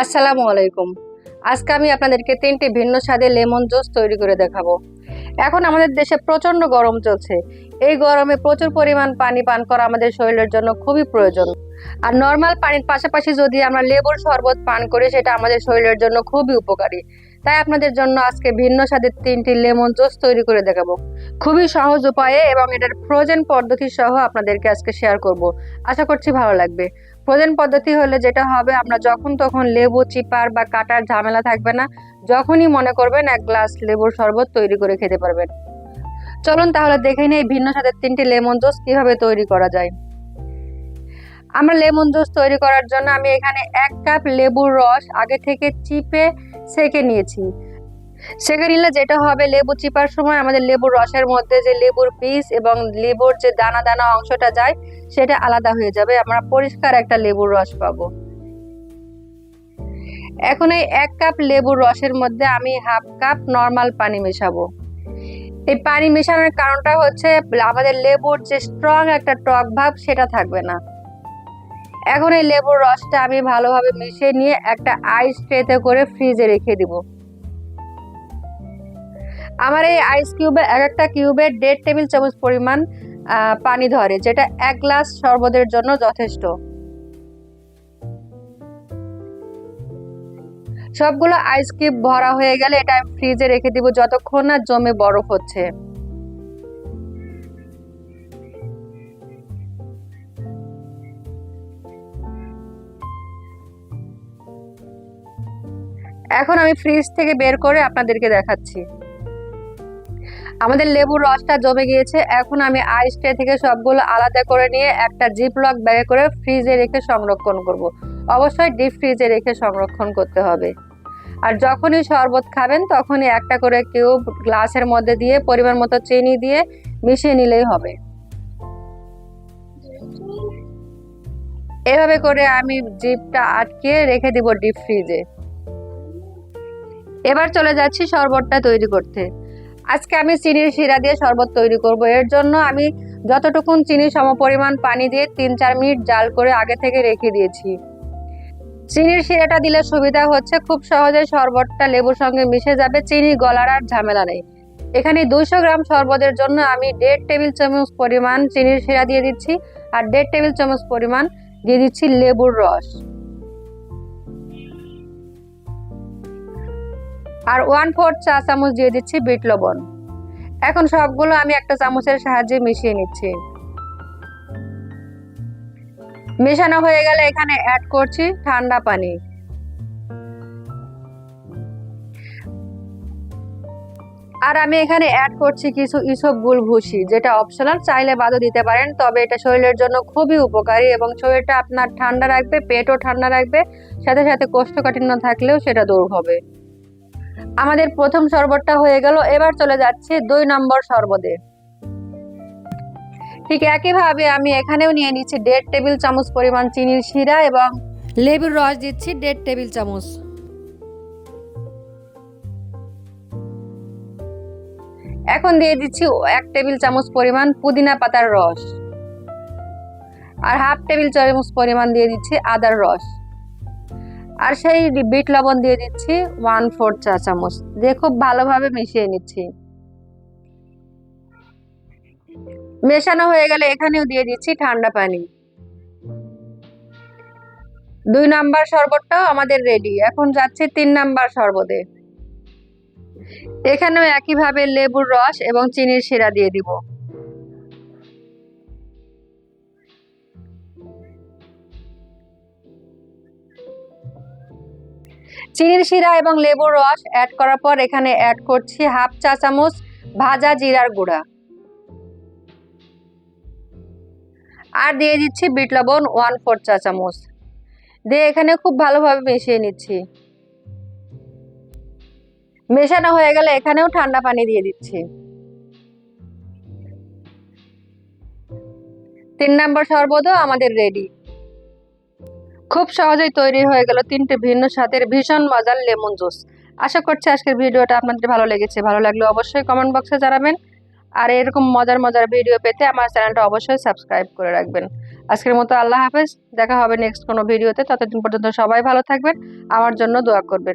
আসসালামু আলাইকুম। আজকে আমি আপনাদেরকে তিনটি ভিন্ন স্বাদের লেমন জুস তৈরি করে দেখাবো। এখন আমাদের দেশে প্রচণ্ড গরম চলছে। এই গরমে প্রচুর পরিমাণ পানি পান করা আমাদের শরীরের জন্য খুবই প্রয়োজন। আর নর্মাল পানির পাশাপাশি যদি আমরা লেবুর শরবত পান করি, সেটা আমাদের শরীরের জন্য খুবই উপকারী। তাই আপনাদের জন্য আজকে ভিন্ন স্বাদের তিনটি লেমন জুস তৈরি করে দেখাবো। খুবই সহজ উপায়ে এবং এটার ফ্রোজেন পদ্ধতি সহ আপনাদেরকে আজকে শেয়ার করব। আশা করছি ভালো লাগবে। ফ্রোজেন পদ্ধতি হলে যেটা হবে, আমরা যখন তখন লেবু, চিপার বা কাটার ঝামেলা থাকবে না, যখনই মনে করবেন এক গ্লাস লেবুর শরবত তৈরি করে খেতে পারবেন। চলুন তাহলে দেখে নিই ভিন্ন স্বাদের তিনটি লেমন জুস কীভাবে তৈরি করা যায়। আমরা লেমন জুস তৈরি করার জন্য আমি এখানে এক কাপ লেবুর রস আগে থেকে চিপে সেকে নিয়েছি। সেকে নিলে যেটা হবে, লেবু চিপার সময় আমাদের লেবুর রসের মধ্যে যে লেবুর পিস এবং লেবুর যে দানা দানা অংশটা যায়, সেটা আলাদা হয়ে যাবে। আমরা পরিষ্কার একটা লেবুর রস পাবো। এখন এই এক কাপ লেবুর রসের মধ্যে আমি হাফ কাপ নর্মাল পানি মেশাবো। এই পানি মেশানোর কারণটা হচ্ছে, আমাদের লেবুর যে স্ট্রং একটা টক ভাব সেটা থাকবে না। এখন এই লেবুর রসটা আমি ভালোভাবে মিশিয়ে নিয়ে একটা আইস ট্রেতে করে ফ্রিজে রেখে দিব। আমার এই আইস কিউবে এক একটা কিউবে দেড় টেবিল চামচ পরিমাণ পানি ধরে, যেটা এক গ্লাস শরবতের জন্য যথেষ্ট। সবগুলো আইস কিউব ভরা হয়ে গেলে এটা আমি ফ্রিজে রেখে দিব যতক্ষণ না জমে বরফ হচ্ছে। এখন আমি ফ্রিজ থেকে বের করে আপনাদেরকে দেখাচ্ছি। আমাদের লেবুর রসটা জমে গিয়েছে। এখন আমি আইস ট্রে থেকে সবগুলো আলাদা করে নিয়ে একটা জিপ লক ব্যাগে করে ফ্রিজে রেখে সংরক্ষণ করব। অবশ্যই ডিপ ফ্রিজে রেখে সংরক্ষণ করতে হবে। আর যখনই শরবত খাবেন, তখনই একটা করে কিউব গ্লাসের মধ্যে দিয়ে পরিমাণ মতো চিনি দিয়ে মিশিয়ে নিলেই হবে। এভাবে করে আমি জিপটা আটকে রেখে দিব ডিপ ফ্রিজে এবার চলে যাচ্ছি শরবতটা তৈরি করতে। আজকে আমি চিনির শিরা দিয়ে শরবত তৈরি করব। এর জন্য আমি যতটুকুন চিনি সমপরিমাণ পানি দিয়ে তিন চার মিনিট জাল করে আগে থেকে রেখে দিয়েছি। চিনির শিরাটা দিলে সুবিধা হচ্ছে, খুব সহজে শরবতটা লেবুর সঙ্গে মিশে যাবে, চিনি গলার আর ঝামেলা নেই। এখানে দুইশো গ্রাম শরবতের জন্য আমি দেড় টেবিল চামচ পরিমাণ চিনির শিরা দিয়ে দিচ্ছি আর দেড় টেবিল চামচ পরিমাণ দিয়ে দিচ্ছি লেবুর রস। আর ওয়ান ফোর্থ চা চামচ দিয়ে দিচ্ছি বিট লবণ। এখন সবগুলো আমি একটা চামচের সাহায্যে মিশিয়ে নিচ্ছি। মেশানো হয়ে গেলে এখানে অ্যাড করছি ঠান্ডা পানি। আর আমি এখানে অ্যাড করছি কিছু ইসবগুল ভুসি যেটা অপশনাল চাইলে বাদও দিতে পারেন, তবে এটা শরীরের জন্য খুবই উপকারী এবং শরীরটা আপনার ঠান্ডা রাখবে, পেটও ঠান্ডা রাখবে, সাথে সাথে কোষ্ঠকাঠিন্য থাকলেও সেটা দূর হবে। আমাদের প্রথম শরবতটা হয়ে গেল, এবার চলে যাচ্ছে দুই নম্বর শরবতে। ঠিক একইভাবে আমি এখানেও নিয়ে নিচ্ছি দেড় টেবিল চামচ পরিমাণ চিনির শিরা এবং লেবুর রস দিচ্ছি দেড় টেবিল চামচ। এখন দিয়ে দিচ্ছি এক টেবিল চামচ পরিমাণ পুদিনা পাতার রস। আর হাফ টেবিল চামচ পরিমাণ দিয়ে দিচ্ছি আদার রস। আর সেই বিট লবণ দিয়ে দিচ্ছি ওয়ান ফোর চা চামচ। দিয়ে খুব ভালোভাবে মিশিয়ে নিচ্ছি। মেশানো হয়ে গেলে এখানেও দিয়ে দিচ্ছি ঠান্ডা পানি। দুই নাম্বার শরবতটাও আমাদের রেডি এখন যাচ্ছে তিন নাম্বার শরবতে। এখানেও একইভাবে লেবুর রস এবং চিনির শিরা দিয়ে দিব। চিনির শিরা এবং লেবুর রস অ্যাড করার পর এখানে অ্যাড করছি হাফ চা চামচ ভাজা জিরার গুঁড়া। আর দিয়ে দিচ্ছি বিট লবণ ওয়ান ফোর চা চামচ। দিয়ে এখানে খুব ভালোভাবে মিশিয়ে নিচ্ছি। মেশানো হয়ে গেলে এখানেও ঠান্ডা পানি দিয়ে দিচ্ছি। তিন নম্বর শরবতও আমাদের রেডি খুব সহজেই তৈরি হয়ে গেল তিনটে ভিন্ন স্বাদের ভীষণ মজার লেমন জুস। আশা করছি আজকের ভিডিওটা আপনাদের ভালো লেগেছে। ভালো লাগলে অবশ্যই কমেন্ট বক্সে জানাবেন। আর এরকম মজার মজার ভিডিও পেতে আমার চ্যানেলটা অবশ্যই সাবস্ক্রাইব করে রাখবেন। আজকের মতো আল্লাহ হাফেজ। দেখা হবে নেক্সট কোনো ভিডিওতে। ততদিন পর্যন্ত সবাই ভালো থাকবেন। আমার জন্য দোয়া করবেন।